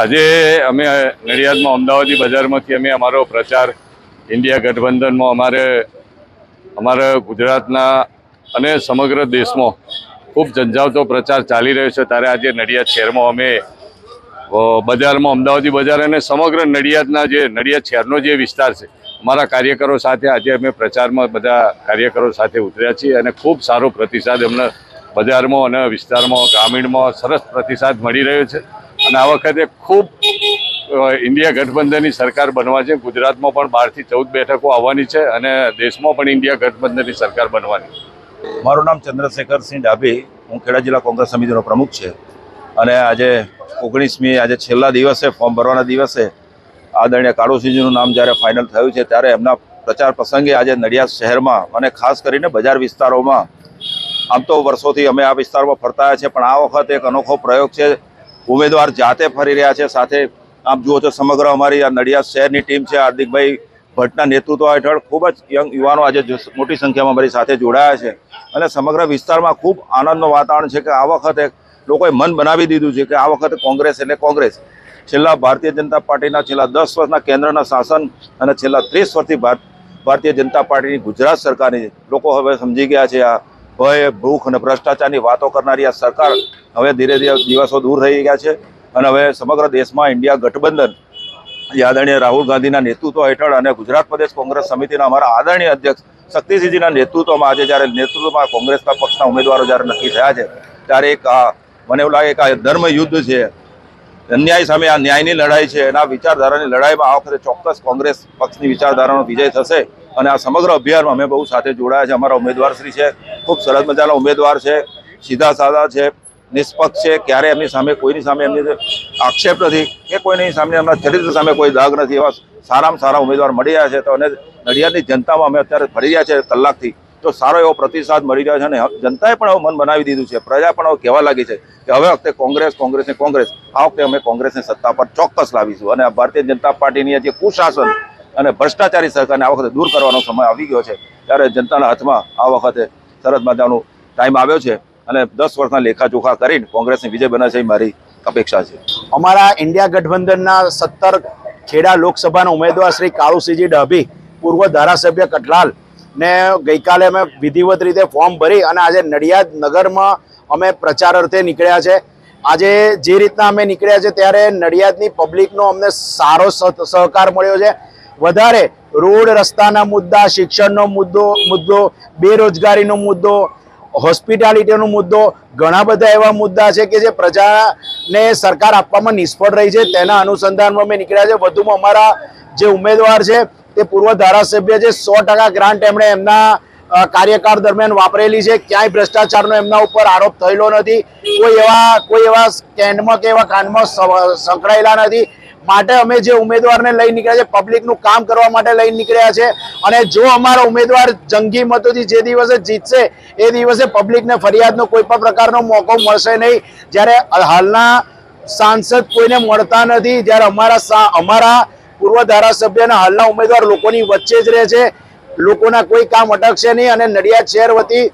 આજે અમે નડિયાદમાં અમદાવાદી બજારમાંથી અમે અમારો પ્રચાર ઇન્ડિયા ગઠબંધનમાં અમારે અમારા ગુજરાતના અને સમગ્ર દેશમાં ખૂબ ઝંઝાવતો પ્રચાર ચાલી રહ્યો છે. ત્યારે આજે નડિયાદ શહેરમાં અમે બજારમાં અમદાવાદી બજાર અને સમગ્ર નડિયાદના જે, નડિયાદ શહેરનો જે વિસ્તાર છે, અમારા કાર્યકરો સાથે આજે અમે પ્રચારમાં બધા કાર્યકરો સાથે ઉતર્યા છીએ અને ખૂબ સારો પ્રતિસાદ અમને બજારમાં અને વિસ્તારમાં ગ્રામીણમાં સરસ પ્રતિસાદ મળી રહ્યો છે. અને આ વખતે ખૂબ ઇન્ડિયા ગઠબંધનની સરકાર બનવા છે. ગુજરાતમાં પણ બારથી ચૌદ બેઠકો આવવાની છે અને દેશમાં પણ ઇન્ડિયા ગઠબંધનની સરકાર બનવાની. મારું નામ ચંદ્રશેખરસિંહ ડાભી. હું ખેડા જિલ્લા કોંગ્રેસ સમિતિનો પ્રમુખ છે. અને આજે ઓગણીસમી, આજે છેલ્લા દિવસે ફોર્મ ભરવાના દિવસે આદરણીય કાળુસિંહજીનું નામ જ્યારે ફાઇનલ થયું છે, ત્યારે એમના પ્રચાર પ્રસંગે આજે નડિયાદ શહેરમાં અને ખાસ કરીને બજાર વિસ્તારોમાં આમ તો વર્ષોથી અમે આ વિસ્તારમાં ફરતા છે, પણ આ વખત એક અનોખો પ્રયોગ છે. ઉમેદવાર જાતે ફરી રહ્યા છે, સાથે આપ જુઓ છો સમગ્ર અમારી આ નડિયાદ શહેરની ટીમ છે, હાર્દિકભાઈ ભટ્ટના નેતૃત્વ હેઠળ ખૂબ જ યંગ યુવાનો આજે મોટી સંખ્યામાં અમારી સાથે જોડાયા છે. અને સમગ્ર વિસ્તારમાં ખૂબ આનંદનું વાતાવરણ છે કે આ વખતે લોકોએ મન બનાવી દીધું છે કે આ વખતે કોંગ્રેસ એટલે કોંગ્રેસ. છેલ્લા ભારતીય જનતા પાર્ટીના છેલ્લા દસ વર્ષના કેન્દ્રના શાસન અને છેલ્લા ત્રીસ વર્ષથી ભાર- ભારતીય જનતા પાર્ટીની ગુજરાત સરકારની લોકો હવે સમજી ગયા છે આ ભય, ભૂખ અને ભ્રષ્ટાચારની વાતો કરનારી આ સરકાર હવે ધીરે ધીરે દિવસો દૂર થઈ ગયા છે અને હવે સમગ્ર દેશમાં ઇન્ડિયા ગઠબંધન આદરણીય રાહુલ ગાંધીના નેતૃત્વ હેઠળ અને ગુજરાત પ્રદેશ કોંગ્રેસ સમિતિના અમારા આદરણીય અધ્યક્ષ શક્તિસિંહજીના નેતૃત્વમાં આજે જ્યારે નેતૃત્વમાં કોંગ્રેસના પક્ષના ઉમેદવારો જ્યારે નક્કી થયા છે, ત્યારે એક મને એવું લાગે કે આ ધર્મ યુદ્ધ છે, અન્યાય સામે આ ન્યાયની લડાઈ છે, એના વિચારધારાની લડાઈમાં આ વખતે ચોક્કસ કોંગ્રેસ પક્ષની વિચારધારાનો વિજય થશે. અને આ સમગ્ર અભિયાનમાં અમે બહુ સાથે જોડાયા છે. અમારા ઉમેદવારશ્રી છે, ખૂબ સરસ મજાના ઉમેદવાર છે, સીધા સાદા છે, નિષ્પક્ષ છે. ક્યારે એમની સામે, કોઈની સામે એમની આક્ષેપ નથી કે કોઈની સામે એમના ચરિત્ર સામે કોઈ દાગ નથી, એવા સારામાં સારા ઉમેદવાર મળી રહ્યા છે. તો અને નડિયાદની જનતામાં અમે અત્યારે ફરી રહ્યા છે કલાકથી. તો સારો એવો પ્રતિસાદ મળી રહ્યો છે અને જનતાએ પણ મન બનાવી દીધું છે. પ્રજા પણ હવે કહેવા લાગી છે કે હવે વખતે કોંગ્રેસ કોંગ્રેસ ને કોંગ્રેસ. આ વખતે અમે કોંગ્રેસની સત્તા પર ચોક્કસ લાવીશું. અને આ ભારતીય જનતા પાર્ટીની જે કુશાસન અને ભ્રષ્ટાચારી સરકારને આ વખતે દૂર કરવાનો સમય આવી ગયો છે. ત્યારે જનતાના હાથમાં આ વખતે સરસ મજાનો ટાઈમ આવ્યો છે અને દસ વર્ષના લેખાજોખા કરીને કોંગ્રેસની વિજય બનાવશે મારી અપેક્ષા છે. અમારા ઇન્ડિયા ગઠબંધનના સત્તર ખેડા લોકસભાના ઉમેદવાર શ્રી કાળુસિંહજી ડાભી, પૂર્વ ધારાસભ્ય કટલાલ ને ગઈકાલે અમે વિધિવત રીતે ફોર્મ ભરી અને આજે નડિયાદ નગરમાં અમે પ્રચાર અર્થે નીકળ્યા છે. આજે જે રીતના અમે નીકળ્યા છે ત્યારે નડિયાદની પબ્લિકનો અમને સારો સહકાર મળ્યો છે. વધારે રોડ રસ્તાના મુદ્દા, શિક્ષણનો મુદ્દો મુદ્દો, બેરોજગારીનો મુદ્દો, હોસ્પિટાલિટીનો મુદ્દો, ઘણા બધા એવા મુદ્દા છે કે જે પ્રજાને સરકાર આપવામાં નિષ્ફળ રહી છે. તેના અનુસંધાનમાં અમે નીકળ્યા છે. વધુમાં અમારા જે ઉમેદવાર છે, તે પૂર્વ ધારાસભ્ય છે. સો ટકા ગ્રાન્ટ એમણે એમના કાર્યકાળ દરમિયાન વાપરેલી છે. ક્યાંય ભ્રષ્ટાચારનો એમના ઉપર આરોપ થયેલો નથી. કોઈ એવા કોઈ એવા સ્કેન્ડમાં કે એવા કાંડમાં સંકળાયેલા નથી. માટે અમે જે ઉમેદવારને લઈ નીકળ્યા છે પબ્લિકનું કામ કરવા માટે લઈ નીકળ્યા છે. અને જો અમારો ઉમેદવાર જંગી મતોથી જે દિવસે જીતશે, એ દિવસે પબ્લિકને ફરિયાદનો કોઈ પણ પ્રકારનો મોકો મળશે નહીં. જ્યારે હાલના સાંસદ કોઈને મળતા નથી, જ્યારે અમારા અમારા પૂર્વ ધારાસભ્યના હાલના ઉમેદવાર લોકોની વચ્ચે જ રહે છે. લોકોના કોઈ કામ અટકશે નહીં અને નડિયાદ શહેર વતી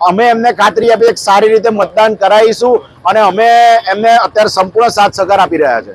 અમે એમને ખાતરી આપી સારી રીતે મતદાન કરાવીશું અને અમે એમને અત્યારે સંપૂર્ણ સાથ સહકાર આપી રહ્યા છે.